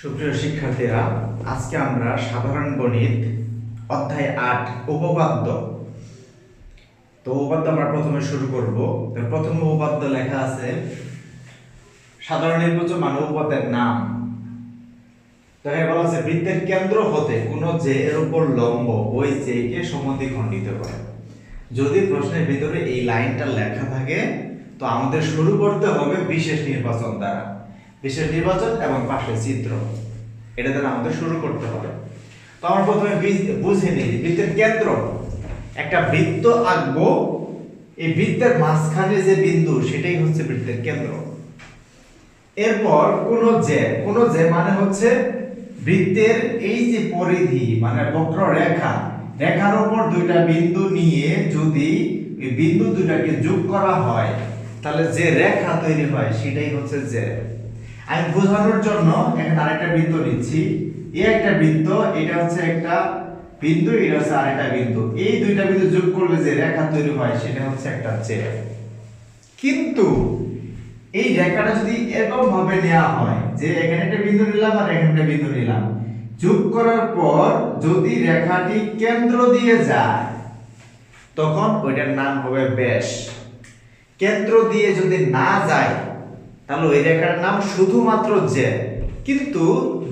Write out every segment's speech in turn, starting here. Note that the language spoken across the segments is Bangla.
সুপ্রিয় শিক্ষার্থীরা, আজকে আমরা সাধারণ গণিত অধ্যায় আট, উপপাদ্য। তো উপপাদ্য আমরা প্রথমে শুরু করব। প্রথম উপপাদ্য লেখা আছে, সাধারণ নির্বাচন মানে উপপাদ্যের নাম। তো এখানে বলা আছে, বৃত্তের কেন্দ্র হতে কোনো যে এর উপর লম্ব, ওই যে কে সমদ্বিখণ্ডিত করে। যদি প্রশ্নের ভিতরে এই লাইনটা লেখা থাকে, তো আমাদের শুরু করতে হবে বিশেষ নির্বাচন দ্বারা। বিশেষ নির্বাচন এবং পাশে চিত্র। এটা দ্বারা আমাদের শুরু করতে হবে। তো আমরা প্রথমে বুঝে নিই বৃত্তের কেন্দ্র। একটা বৃত্ত আঁকবো, এই বৃত্তের মাঝখানে যে বিন্দু, সেটাই হচ্ছে বৃত্তের কেন্দ্র। এরপর কোন যে কোন যে মানে হচ্ছে বৃত্তের এই যে পরিধি মানে বক্র রেখা, রেখার উপর দুইটা বিন্দু নিয়ে যদি বিন্দু দুটাকে যোগ করা হয়, তাহলে যে রেখা তৈরি হয়, সেটাই হচ্ছে যে আমি বোঝানোর জন্য এখানে আরেকটা বৃত্ত নিচ্ছি। এই একটা বৃত্ত, এটা হচ্ছে একটা বিন্দু, এটা হচ্ছে আরেকটা বিন্দু। এই দুইটা বিন্দু যোগ করলে যে রেখা তৈরি হয়, সেটা হচ্ছে একটা যে কিন্তু এই রেখাটা যদি এরকম ভাবে নেওয়া হয়, যে এখানে একটা বিন্দু নিলাম আর এখানে একটা বিন্দু নিলাম, যোগ করার পর যদি রেখাটি কেন্দ্র দিয়ে যায়, তখন ওইটার নাম হবে ব্যাস। কেন্দ্র দিয়ে যদি না যায় তাহলে ওই রেখার নাম শুধুমাত্র যে কিন্তু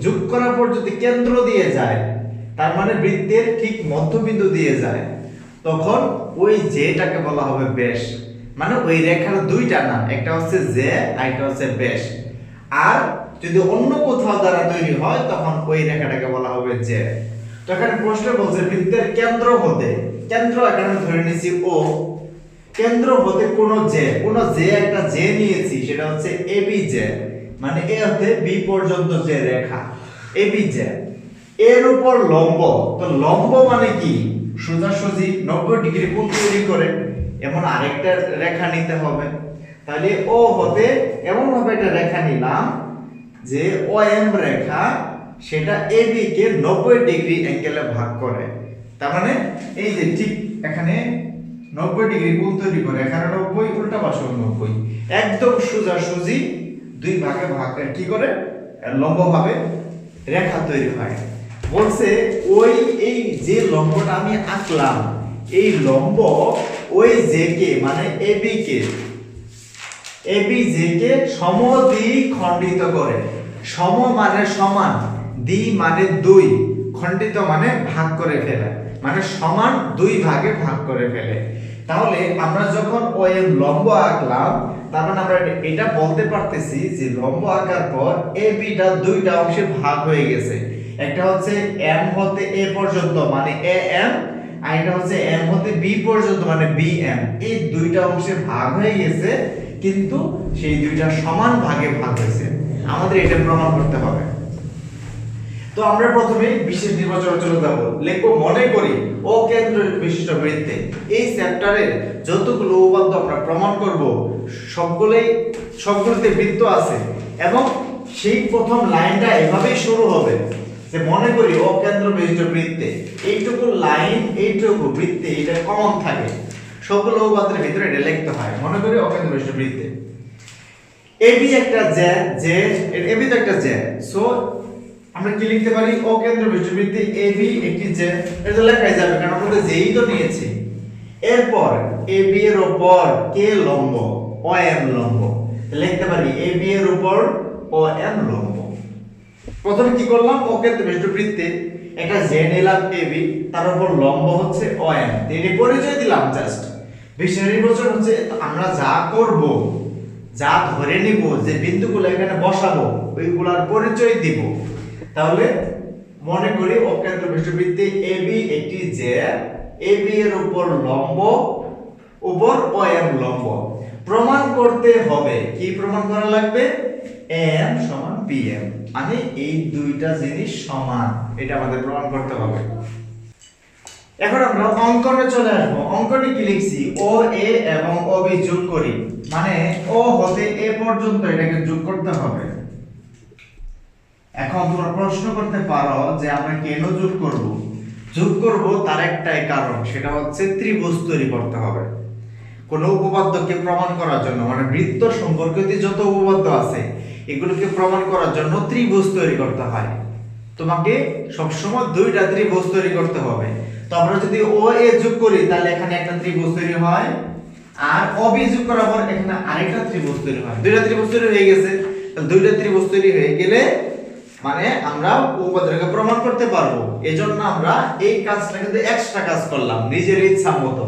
যোগ করার পর যদি কেন্দ্র দিয়ে যায়, তার মানে বৃত্তের ঠিক মধ্যবিন্দু দিয়ে যায়, তখন ওই যেটাকে বলা হবে বেশ। মানে ওই রেখার দুইটা নাম, একটা হচ্ছে যে আর একটা হচ্ছে বেশ। আর যদি অন্য কোথাও দ্বারা তৈরি হয়, তখন ওই রেখাটাকে বলা হবে যে তো এখানে প্রশ্ন বলছে বৃত্তের কেন্দ্র হতে, কেন্দ্র এখানে ধরে নিয়েছি ও। কেন্দ্র হতে কোন যে কোন যে একটা জে নিয়েছি, সেটা হচ্ছে এবি যে মানে এ হতে বি পর্যন্ত যে রেখা। এবি যে এর উপর লম্ব। তো লম্ব মানে কি? সোজাসুজি নব্বই ডিগ্রি কোণ তৈরি করে এমন আরেকটা রেখা নিতে হবে। তাহলে ও হতে এমন ভাবে একটা রেখা নিলাম যে ও এম রেখা, সেটা এবি কে নব্বই ডিগ্রি অ্যাঙ্গেলে ভাগ করে। তার মানে এই যে ঠিক এখানে নব্বই ডিগ্রি কোণ তৈরি করে, এখানে নব্বই, উল্টা পাশে নব্বই। একদম সোজা সুজি, দুই ভাগে ভাগ কি করে? লম্ব ভাবে রেখা তৈরি হয়। বলছে, ওই, এই যে লম্বটা আমি আঁকলাম, এই লম্ব ওই জে কে মানে এবি কে এবি যে কে সমদ্বি খণ্ডিত করে। সম মানে সমান, দ্বি মানে দুই, খণ্ডিত মানে ভাগ করে ফেলে। মানে সমান দুই ভাগে ভাগ করে ফেলে। তাহলে আমরা যখন ওই লম্ব আঁকলাম, তার মানে আমরা এটা বলতে পারতেছি যে লম্ব আঁকার পর এ বিটা দুইটা অংশে ভাগ হয়ে গেছে। একটা হচ্ছে এম হতে এ পর্যন্ত মানে এ এম, আর এটা হচ্ছে এম হতে বি পর্যন্ত মানে বি এম। এই দুইটা অংশে ভাগ হয়ে গেছে, কিন্তু সেই দুইটা সমান ভাগে ভাগ হয়েছে। আমাদের এটা প্রমাণ করতে হবে। তো আমরা প্রথমে বিশেষ নির্বাচনে চলে যাব লিখব, মনে করি ও কেন্দ্র বিশিষ্ট বৃত্তে এই চ্যাপ্টারের যতগুলো উপপাদ্য আমরা প্রমাণ করব, সবগুলোই, সবগুলোতে বৃত্ত আছে এবং সেই প্রথম লাইনটা এভাবেই শুরু হবে যে মনে করি ও কেন্দ্র বিশিষ্ট বৃত্তে এইটুকু লাইন, এইটুকু বৃত্তে এটা কমন থাকে। সবগুলো উপপাদ্যের ভিতরে এটা লিখতে হয়, মনে করি ও কেন্দ্র বিশিষ্ট বৃত্তে। এবি একটা জ্যা যে এবি তো একটা জ্যা সো আমরা কি লিখতে পারি? ও কেন্দ্র বিশ্ববৃত্তি এবি একটি যে এটা লেখাই যাবে, কারণ আমরা তো যেই তো নিয়েছি। এরপর এবি এর উপর কে লম্ব ও এম লম্ব। লিখতে পারি এবি এর উপর ও এম লম্ব। প্রথমে কি করলাম? ও কেন্দ্র বিশ্ববৃত্তি একটা যে নিলাম এবি তার উপর লম্ব হচ্ছে ও এম এটি পরিচয় দিলাম জাস্ট বিশেষ নির্বাচন হচ্ছে, আমরা যা করব, যা ধরে নিব, যে বিন্দুগুলো এখানে বসাবো, ওইগুলার পরিচয় দিব। তাহলে মনে করি অকেন্দ্র বিশ্ববৃত্তি এবি একটি যে এবি এর উপর লম্ব, উপর ও এম লম্ব। প্রমাণ করতে হবে, কি প্রমাণ করা লাগবে? এম সমান পি এম মানে এই দুইটা জিনিস সমান, এটা আমাদের প্রমাণ করতে হবে। এখন আমরা অঙ্কনে চলে আসব। অঙ্কনে কি লিখছি? ও এ এবং ও বি যোগ করি। মানে ও হতে এ পর্যন্ত এটাকে যোগ করতে হবে। এখন তোমরা প্রশ্ন করতে পারো যে আমরা কেন যোগ করব? যোগ করব তার একটাই কারণ, সেটা হচ্ছে ত্রিভুজ তৈরি করতে হবে। কোন উপপাদ্যকে প্রমাণ করার জন্য মানে বৃত্ত সম্পর্কিত যত উপপাদ্য আছে, এগুলোকে প্রমাণ করার জন্য ত্রিভুজ তৈরি করতে হয়। তোমাকে সবসময় দুইটা ত্রিভুজ তৈরি করতে হবে। তো আমরা যদি ও, এ যোগ করি, তাহলে এখানে একটা ত্রিভুজ তৈরি হয়, আর ও, বি যোগ করার পর এখানে আরেকটা ত্রিভুজ তৈরি হয়। দুইটা ত্রিভুজ তৈরি হয়ে গেছে। দুইটা ত্রিভুজ তৈরি হয়ে গেলে মানে আমরা উপপাদ্যকে প্রমাণ করতে পারব। এজন্য আমরা এই কাজটা কিন্তু এক্সট্রা কাজ করলাম, নিজের ইচ্ছা মতো।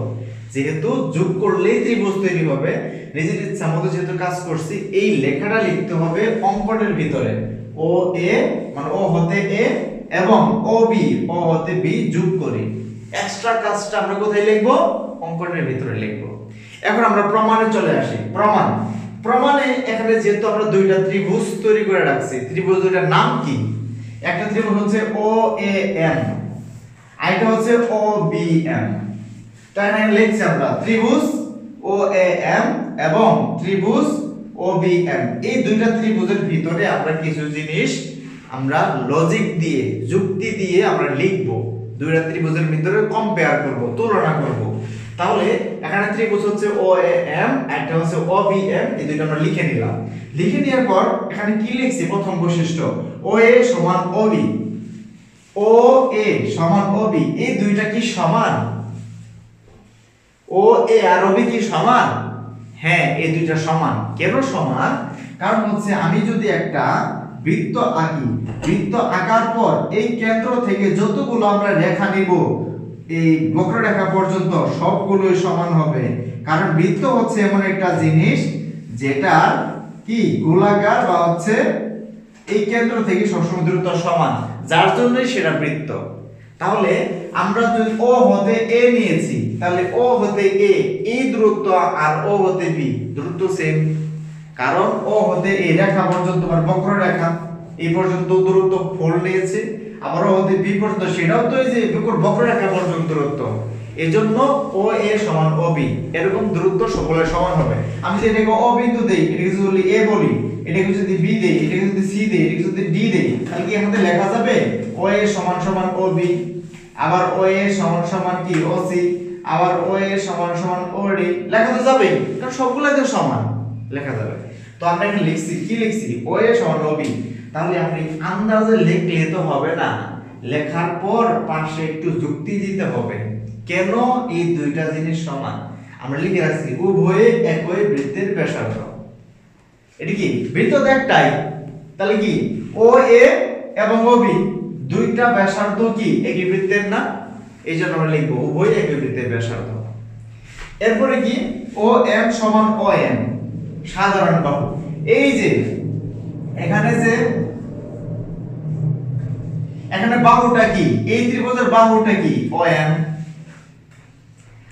যেহেতু যোগ করলেই ত্রিভুজ তৈরি হবে, নিজের ইচ্ছা মতো যেহেতু কাজ করছি, এই লেখাটা লিখতে হবে অঙ্কনের ভিতরে। ও, এ মানে ও হতে এ এবং ও, বি। ও হতে বি যোগ করি। এক্সট্রা কাজটা আমরা কোথায় লিখব? অঙ্কনের ভিতরে লিখব। এখন আমরা প্রমাণে চলে আসি। প্রমাণ। প্রমাণে এখানে যেহেতু আমরা দুইটা ত্রিভুজ তৈরি করে রাখছি, ত্রিভুজ দুইটার নাম কি? একটা ত্রিভুজ হচ্ছে ও এ এম আরেকটা হচ্ছে ও বি এম তাই এখানে লিখছি আমরা, ত্রিভুজ ও এ এম এবং ত্রিভুজ ও বি এম এই দুইটা ত্রিভুজের ভিতরে আমরা কিছু জিনিস আমরা লজিক দিয়ে, যুক্তি দিয়ে আমরা লিখব। দুইটা ত্রিভুজের ভিতরে কম্পেয়ার করব, তুলনা করব। তাহলে এখানে ত্রিভুজ হচ্ছে ও এম একটা হচ্ছে ও বি এম এই দুইটা আমরা লিখে নিলাম। লিখে নেওয়ার পর এখানে কি লিখছি? প্রথম বৈশিষ্ট্য ও এ সমান ও বি ও এ সমান ও বি এই দুইটা কি সমান? ও এ আর ও বি কি সমান? হ্যাঁ এই দুইটা সমান। কেন সমান? কারণ হচ্ছে আমি যদি একটা বৃত্ত আঁকি, বৃত্ত আঁকার পর এই কেন্দ্র থেকে যতগুলো আমরা রেখা নিব এই বক্ররেখা পর্যন্ত সবগুলোই সমান হবে। কারণ বৃত্ত হচ্ছে এমন একটা জিনিস যেটা কি? গোলাকার বা হচ্ছে এই কেন্দ্র থেকে সবসময় দূরত্ব সমান। যার জন্যই সেটা বৃত্ত। তাহলে আমরা যদি ও হতে এ নিয়েছি, তাহলে ও হতে এ এই দূরত্ব আর ও হতে বি দূরত্ব সেম কারণ ও হতে এ রেখা পর্যন্ত মানে বক্ররেখা এই পর্যন্ত দূরত্ব ফোর নিয়েছে। আবার হতে বি পর্যন্ত সেটাও তো এই যে বিকট বক্ররেখা পর্যন্ত দূরত্ব এজন্য ও এ সমান ও বি। এরকম দূরত্ব সকলের সমান হবে। আমি যদি এটাকে ও বিন্দু দেই, এটাকে যদি এ বলি, এটাকে যদি বি দেই, এটাকে যদি সি দেই, এটাকে যদি ডি দেই, তাহলে কি এখানে লেখা যাবে? ও এ সমান সমান ও বি। আবার ও এ সমান সমান কি? O C. আবার ও এ সমান সমান ও ডি। লেখা তো যাবে কারণ সবগুলাই তো সমান। লেখা যাবে। তো আমরা এখানে লিখছি, কি লিখছি? ও এ সমান ও বি। তাহলে আপনি আন্দাজে লিখলে তো হবে না। লেখার পর পাশে একটু যুক্তি দিতে হবে। কেন এই দুইটা জিনিস সমান? আমরা লিখে রাখছি, উভয়ে একই বৃত্তের ব্যাসার্ধ। এটি কি? বৃত্ত তো একটাই। তাহলে কি? ও, এ এবং ও, বি। দুইটা ব্যাসার্ধ কি? একই বৃত্তের না? এই জন্য আমরা লিখব, উভয় একই বৃত্তের ব্যাসার্ধ। এরপরে কি? ও, এম সমান ও, এম। সাধারণ বাহু। এই যে, এখানে যে এখানে বাহুটা কি? এই ত্রিভুজের বাহুটা কি? O M.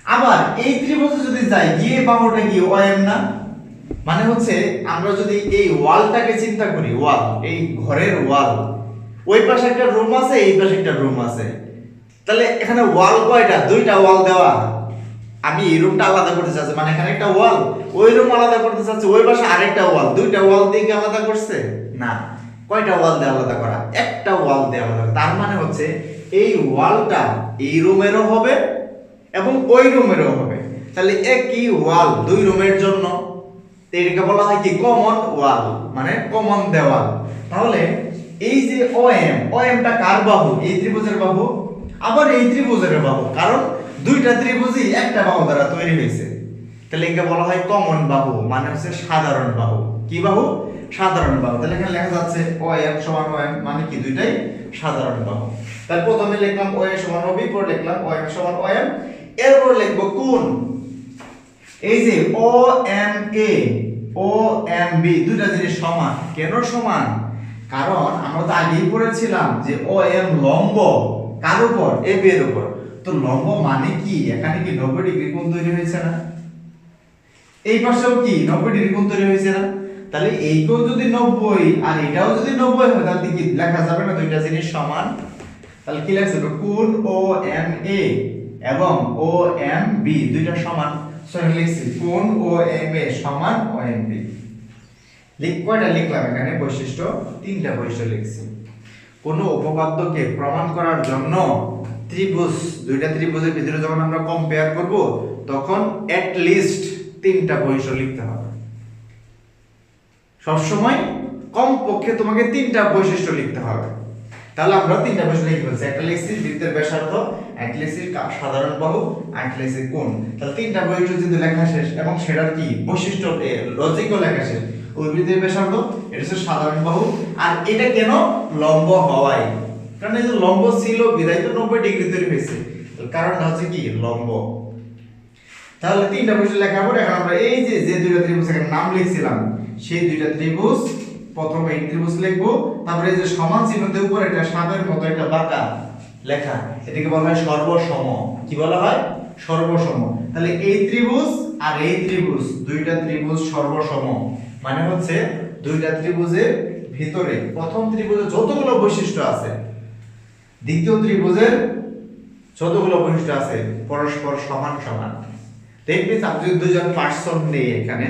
আবার এই ত্রিভুজে যদি যাই, গিয়ে বাহুটা কি? ও এম না? মানে হচ্ছে আমরা যদি এই ওয়ালটাকে চিন্তা করি, ওয়াল, এই ঘরের ওয়াল, ওই পাশে একটা রুম আছে, এই পাশে একটা রুম আছে। তাহলে এখানে ওয়াল কয়টা? দুইটা ওয়াল দেওয়া। আমি এই রুমটা আলাদা করতে চাচ্ছি মানে এখানে একটা ওয়াল, ওই রুম আলাদা করতে চাচ্ছি, ওই পাশে আরেকটা ওয়াল, দুইটা ওয়াল দিয়ে আলাদা করছে? না। কয়টা ওয়াল দিয়ে আলাদা করা? একটা ওয়াল দিয়ে আলাদা তার মানে হচ্ছে এই ওয়ালটা এই রুমেরও হবে এবং ওই রুমেরও হবে। তাহলে একই ওয়াল দুই রুমের জন্য? এটাকে বলা হয় কি? কমন ওয়াল মানে কমন দেওয়াল। তাহলে এই যে ও এম ও এমটা কার বাহু? এই ত্রিভুজের বাহু। আবার এই ত্রিভুজের বাহু। কারণ দুইটা ত্রিভুজই একটা বাহু দ্বারা তৈরি হয়েছে। তাহলে একে বলা হয় কমন বাহু মানে হচ্ছে সাধারণ বাহু। কি বাহু? সাধারণ বাহু। তাহলে এখানে লেখা যাচ্ছে ও এম সমান ও এম মানে কি? দুইটাই সাধারণ বাহু। তাহলে প্রথমে লিখলাম ও এম সমান ও বি পরে লিখলাম ও এম সমান ও এম এরপর লিখব কোন এই যে O M A O M B দুইটা জিনিস সমান। কেন সমান? কারণ আমরা তো আগেই পড়েছিলাম যে ও এম লম্ব, কার উপর? এ বি এর উপর। তো লম্ব মানে কি? এখানে কি নব্বই ডিগ্রি কোণ তৈরি হয়েছে না? এই পাশেও কি নব্বই ডিগ্রি কোণ তৈরি হয়েছে না? তাহলে এই কোণ যদি নব্বই, আর এটাও যদি নব্বই হয়, তাহলে কি লেখা যাবে না দুইটা জিনিস সমান। তাহলে কি লেখা যাবে? কোণ ও এম এ এবং ও এম বি দুইটা সমান। সো আমি লিখছি কোণ ও এম এ সমান ও এম বি লিখ কয়টা লিখলাম এখানে? বৈশিষ্ট্য, তিনটা বৈশিষ্ট্য লিখছি। কোন উপপাদ্যকে প্রমাণ করার জন্য ত্রিভুজ, দুইটা ত্রিভুজের ভিতরে যখন আমরা কম্পেয়ার করব, তখন এট লিস্ট তিনটা বৈশিষ্ট্য লিখতে হবে। সবসময় কমপক্ষে তোমাকে তিনটা বৈশিষ্ট্য লিখতে হবে। তাহলে আমরা তিনটা বৈশিষ্ট্য লিখে ফেলছি। একটা লিখছি বৃত্তের ব্যাসার্ধ, একটা লিখছি কা- সাধারণ বাহু লিখছি কোণ। তাহলে তিনটা বৈশিষ্ট্য যদি লেখা শেষ, এবং সেটার কি বৈশিষ্ট্য লজিকও লেখা শেষ বৃত্তের ব্যাসার্ধ, এটা হচ্ছে সাধারণ বাহু, আর এটা কেন লম্ব হওয়াই কারণ এই যে লম্ব ছিল, বিদায় তো নব্বই ডিগ্রি তৈরি হয়েছে। কারণটা হচ্ছে কি? লম্ব। তাহলে তিনটা বৈশিষ্ট্য লেখার পর এখন আমরা এই যে যে দুইটা ত্রিভুজ নাম লিখছিলাম সেই দুইটা ত্রিভুজ, প্রথমে এই ত্রিভুজ লিখব, তারপরে এই যে সমান চিহ্নতে উপরে একটা সাপের মতো একটা বাঁকা লেখা, এটাকে বলা হয় সর্বসম। কি বলা হয়? সর্বসম। তাহলে এই ত্রিভুজ আর এই ত্রিভুজ, দুইটা ত্রিভুজ সর্বসম। মানে হচ্ছে দুইটা ত্রিভুজের ভিতরে, প্রথম ত্রিভুজের যতগুলো বৈশিষ্ট্য আছে, দ্বিতীয় ত্রিভুজের যতগুলো বৈশিষ্ট্য আছে, পরস্পর সমান সমান। দেখবি আমি যদি দুইজন পার্সন নেই এখানে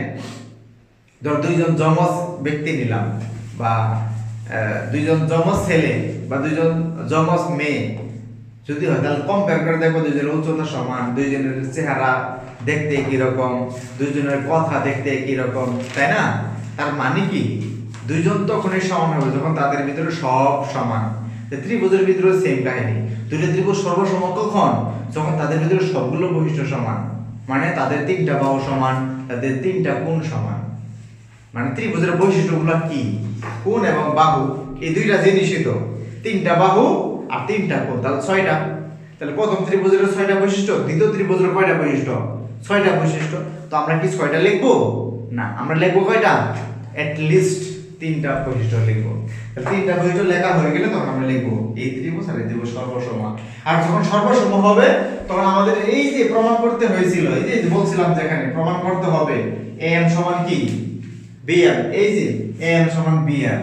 ধর দুইজন যমজ ব্যক্তি নিলাম বা দুইজন যমজ ছেলে বা দুইজন যমজ মেয়ে। যদি হয়, তাহলে কম্পেয়ার করে দেখব দুইজনের উচ্চতা সমান, দুইজনের চেহারা দেখতে কীরকম, দুইজনের কথা দেখতে কীরকম, তাই না? তার মানে কি? দুইজন তখনই সমান হবে যখন তাদের ভিতরে সব সমান। ত্রিভুজের ভিতরে সেম কাহিনী। দুটো ত্রিভুজ সর্বসম কখন? যখন তাদের ভিতরে সবগুলো বৈশিষ্ট্য সমান। মানে তাদের তিনটা বাহু সমান, তাদের তিনটা কোণ সমান। মানে ত্রিভুজের বৈশিষ্ট্যগুলো কি? কোন এবং বাহু? এই দুইটা জিনিসই তো। তিনটা বাহু আর তিনটা কোণ। তাহলে ছয়টা। তাহলে প্রথম ত্রিভুজের ছয়টা বৈশিষ্ট্য, দ্বিতীয় ত্রিভুজের কয়টা বৈশিষ্ট্য? ছয়টা বৈশিষ্ট্য। তো আমরা কি ছয়টা লিখব? না, আমরা লিখব কয়টা? লিস্ট তিনটা বৈশিষ্ট্য লিখব। তাহলে তিনটা বৈশিষ্ট্য লেখা হয়ে গেলে তখন আমরা লিখব এই ত্রিভুজ আর এই ত্রিভুজ সর্বসম আর যখন সর্বসম হবে, তখন আমাদের এই যে প্রমাণ করতে হয়েছিল, এই যে বলছিলাম যেখানে, প্রমাণ করতে হবে। এম সমান কি? বিএম এই যে এম সমান বিএম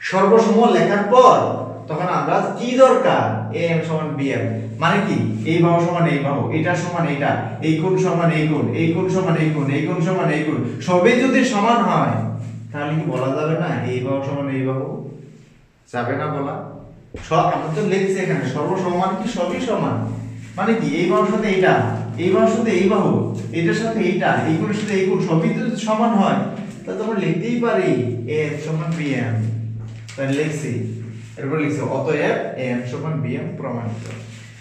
সর্বসম লেখার পর তখন আমরা কি দরকার? এম সমান বিএম মানে কি? এই বাহু সমান এই বাহু, এটা সমান এটা, এই কোণ সমান এই কোণ এই কোণ সমান এই কোণ এই কোণ সমান এই কোণ, সবই যদি সমান হয়, তাহলে কি বলা যাবে না এই বাহু সমান এই বাহু? যাবে না বলা? সব আমরা তো লিখছি এখানে, সর্বসমান কি? সবই সমান। মানে কি? এই বাহুর সাথে এইটা, এই বাহুর সাথে এই বাহু, এটার সাথে এইটা এই কোণের সাথে এই কোণ সবই তো সমান হয়। তাহলে তোমরা লিখতেই পারি এম সমান বিএম তাহলে লিখছি, এরপর লিখছি, অতএব এম সমান বিএম প্রমাণিত।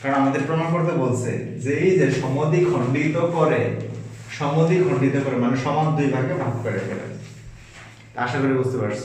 কারণ আমাদের প্রমাণ করতে বলছে যে এই যে সমদ্বি খণ্ডিত করে সমদ্বি খণ্ডিত করে মানে সমান দুই ভাগে ভাগ করে ফেলে। আশা করি বুঝতে পারছ।